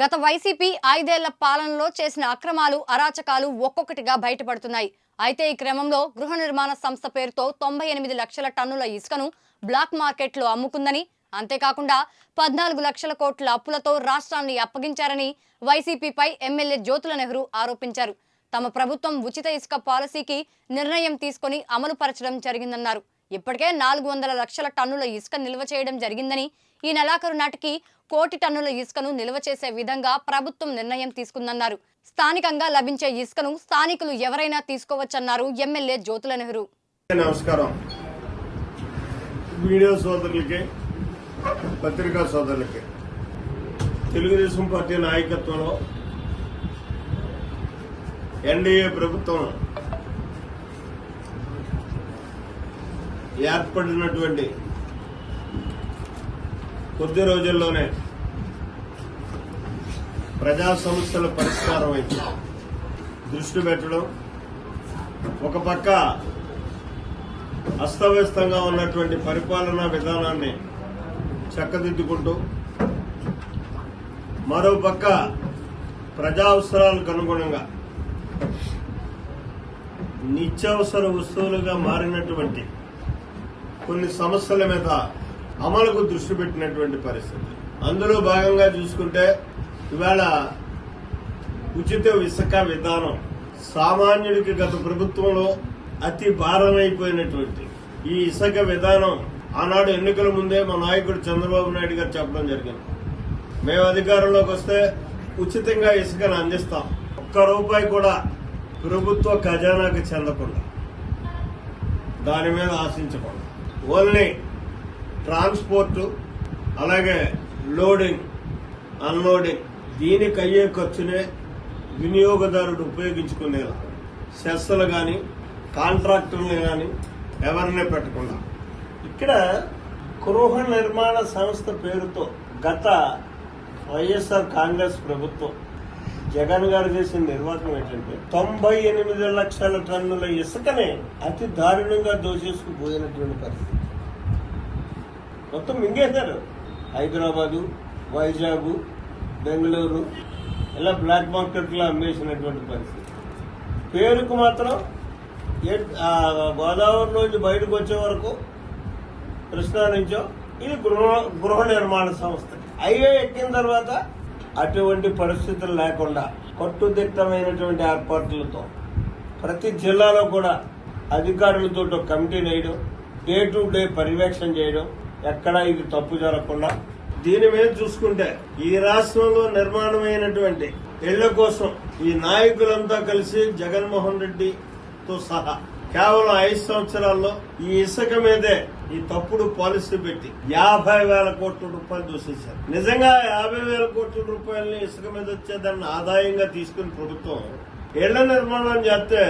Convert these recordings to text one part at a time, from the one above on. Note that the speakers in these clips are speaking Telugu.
గత వైసీపీ ఐదేళ్ళ పాలనలో చేసిన అక్రమాలు అరాచకాలు ఒక్కొక్కటిగా బయటపడుతున్నాయి. అయితే ఈ క్రమంలో గృహ నిర్మాణ సంస్థ పేరుతో తొంభై ఎనిమిది లక్షల టన్నుల ఇసుకను బ్లాక్ మార్కెట్లో అమ్ముకుందని అంతేకాకుండా పద్నాలుగు లక్షల కోట్ల అప్పులతో రాష్ట్రాన్ని అప్పగించారని వైసీపీపై ఎమ్మెల్యే జ్యోతుల నెహ్రూ ఆరోపించారు. తమ ప్రభుత్వం ఉచిత ఇసుక పాలసీకి నిర్ణయం తీసుకొని అమలు పరచడం జరిగిందన్నారు. ఇప్పటికే నాలుగు వందల లక్షల టన్నుల ఇసుక నిల్వ చేయడం జరిగిందని ఈ నెలాఖరు నాటికి కోటి టన్నుల ఇసుకను నిల్వ చేసే విధంగా ప్రభుత్వం నిర్ణయం తీసుకుందన్నారు. స్థానికంగా లభించే ఇసుకను స్థానికులు ఎవరైనా తీసుకోవచ్చన్నారు ఎమ్మెల్యే జ్యోతుల నెహ్రూ. నమస్కారం. మీడియా సోదరులకి పత్రికా సోదరులకి తెలుగుదేశం పార్టీ నాయకత్వంలో ఎన్డీఏ ప్రభుత్వం ఏర్పడినటువంటి కొద్ది రోజుల్లోనే ప్రజా సమస్యల పరిష్కారం అయితే దృష్టి పెట్టడం ఒక పక్క అస్తవ్యస్తంగా ఉన్నటువంటి పరిపాలనా విధానాన్ని చక్కదిద్దుకుంటూ మరోపక్క ప్రజా అవసరాలకు అనుగుణంగా నిత్యావసర వస్తువులుగా మారినటువంటి కొన్ని సమస్యల మీద అమలుకు దృష్టి పెట్టినటువంటి పరిస్థితి. అందులో భాగంగా చూసుకుంటే ఇవాళ ఉచిత ఇసుక విధానం సామాన్యుడికి గత ప్రభుత్వంలో అతి భారమైపోయినటువంటి ఈ ఇసుక విధానం ఆనాడు ఎన్నికల ముందే మా నాయకుడు చంద్రబాబు నాయుడు గారు చెప్పడం జరిగింది. మేము అధికారంలోకి వస్తే ఉచితంగా ఇసుకను అందిస్తాం. ఒక్క రూపాయి కూడా ప్రభుత్వ ఖజానాకు చెందకుండా దాని మీద ఆశించకుండా ఓన్లీ ట్రాన్స్పోర్ట్ అలాగే లోడింగ్ అన్లోడింగ్. దీనికి అయ్యే ఖర్చునే వినియోగదారుడు ఉపయోగించుకునేలా. సెస్సులు కానీ కాంట్రాక్టర్లు కానీ ఎవరినే పెట్టకుండా. ఇక్కడ గృహ నిర్మాణ సంస్థ పేరుతో గత వైఎస్ఆర్ కాంగ్రెస్ ప్రభుత్వం జగన్ గారు చేసిన నిర్వాహకం ఏంటంటే తొంభై ఎనిమిది లక్షల టన్నుల ఇసుకనే అతి దారుణంగా దోచేసుకు పోయినటువంటి పరిస్థితి. మొత్తం మింగేశారు. హైదరాబాదు వైజాగ్ బెంగళూరు ఇలా బ్లాక్ మార్కెట్లో అమ్మేసినటువంటి పరిస్థితి. పేరుకు మాత్రం గోదావరి నుంచి బయటకు వచ్చే వరకు కృష్ణా నుంచో ఇది గృహ గృహ నిర్మాణ సంస్థ. హైవే ఎక్కిన తర్వాత అటువంటి పరిస్థితులు లేకుండా కట్టుదిట్టమైనటువంటి ఏర్పాట్లతో ప్రతి జిల్లాలో కూడా అధికారులతో కమిటీ వేయడం డే టు డే పర్యవేక్షణ చేయడం ఎక్కడా ఇది తప్పు జరగకుండా. దీని మీద చూసుకుంటే ఈ రాష్ట్రంలో నిర్మాణమైనటువంటి ఇళ్ళ కోసం ఈ నాయకులంతా కలిసి జగన్మోహన్ రెడ్డితో సహా కేవలం ఐదు సంవత్సరాల్లో ఈ ఇసుక మీదే ఈ తప్పుడు పాలసీ పెట్టి యాభై వేల కోట్ల రూపాయలు దూసేశారు నిజంగా యాభై వేల కోట్ల రూపాయలని ఇసుక మీద వచ్చేదాన్ని ఆదాయంగా తీసుకుని ప్రభుత్వం ఇళ్ళ నిర్మాణం చేస్తే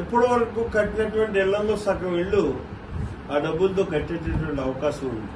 ఇప్పటి వరకు కట్టినటువంటి ఇళ్ళలో సగం ఇళ్ళు ఆ డబ్బులతో కట్టేటటువంటి అవకాశం ఉంది.